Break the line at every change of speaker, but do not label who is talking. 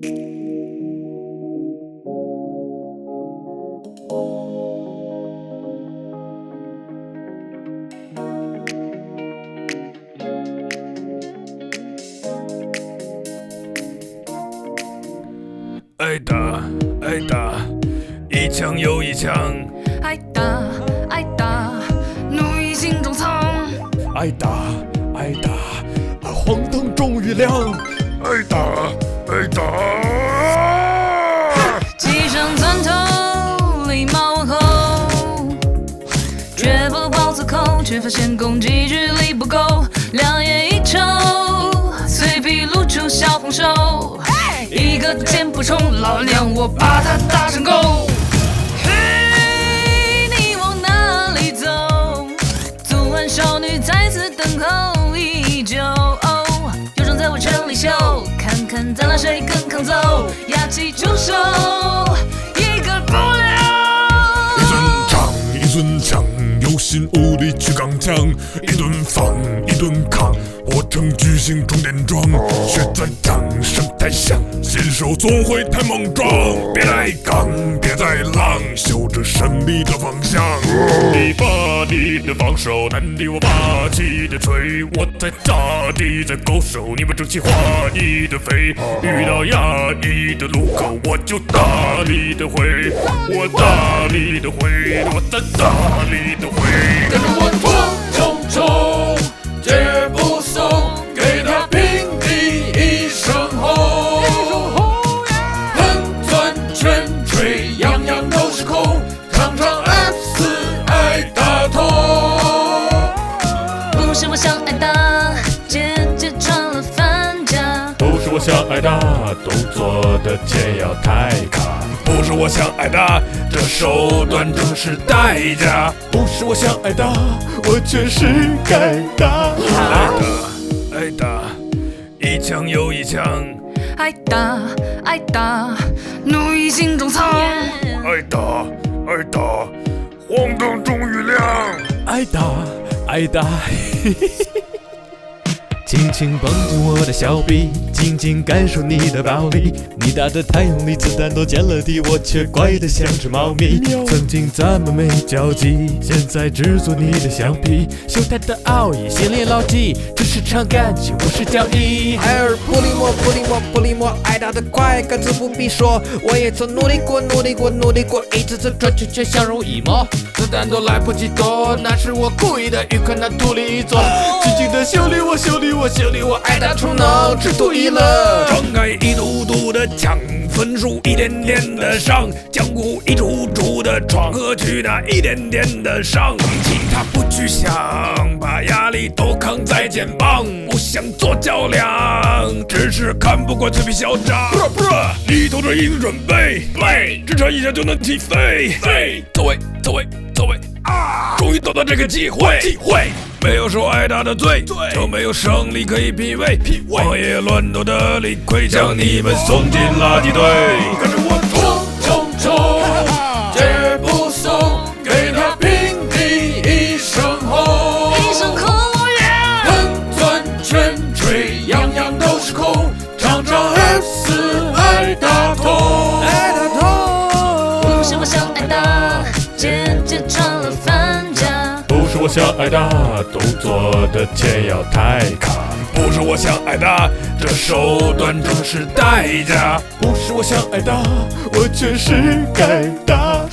挨打，挨打，一枪又一枪，
挨打，挨打，怒意心中藏。
挨打，挨打，黄灯终于亮。
挨打，挨打。
骑上砖头，礼貌问候，绝不爆粗口，却发现攻击距离不够，两眼一瞅，脆皮露出小红手，一个箭步冲，老娘我把他打成狗。嘿，你往哪里走？昨晚少女在此等候谁更抗揍，压起出手，
成巨星充电桩，血在淌，声太响，新手总会太莽撞，别来刚，别再浪，秀着胜利的方向。你把你的防守，难敌我霸气的锤，我在大地在勾手，你们整齐划一的飞，遇到压抑的路口，我就大力的挥，我大力的挥，我在大力的挥。
跟着我冲冲冲，空，场场 F 四挨打痛。
不是我想挨打，姐姐穿了反甲。
不是我想挨打，动作的剑要太卡。不是我想挨打，这手段正是代价。
不是我想挨打，我确实该打。
挨打，挨打，一枪又一枪。
挨打，挨打，怒意心中藏。
挨打，挨打，黄灯终于亮。
挨打，挨打，嘿嘿嘿。轻轻绷紧我的小臂，紧紧感受你的暴力。你打的太用力，子弹都见了地，我却乖得像只猫咪。曾经咱们没交集，现在只做你的橡皮。秀才的奥义，心里牢记，这是场感情，不是交易。
海尔普利莫，普利莫，普利莫，挨打的快，个字不必说。我也曾努力过，努力过，努力过，一次次转圈圈，相濡以沫。子弹都来不及躲，那是我故意的，预看那土里坐。静静的修理我，修理我，修理我，挨打出脑，吃土一乐。
张开一堵堵的枪，分数一点点的伤，江湖一处处的闯，何去那一点点的伤？其他不去想，把压力都扛在肩膀，不想做较量，只是看不惯脆皮嚣张。你头着已经准备，对，只差一下就能起飞。飞，走位，走位，走位啊！终于等到这个机会，机会。没有受挨打的罪，就没有胜利可以品味。荒野乱斗的李逵将你们送进垃圾堆。想挨打，动作的剑要太卡。不是我想挨打，这手段正是代价。
不是我想挨打，我确实该打。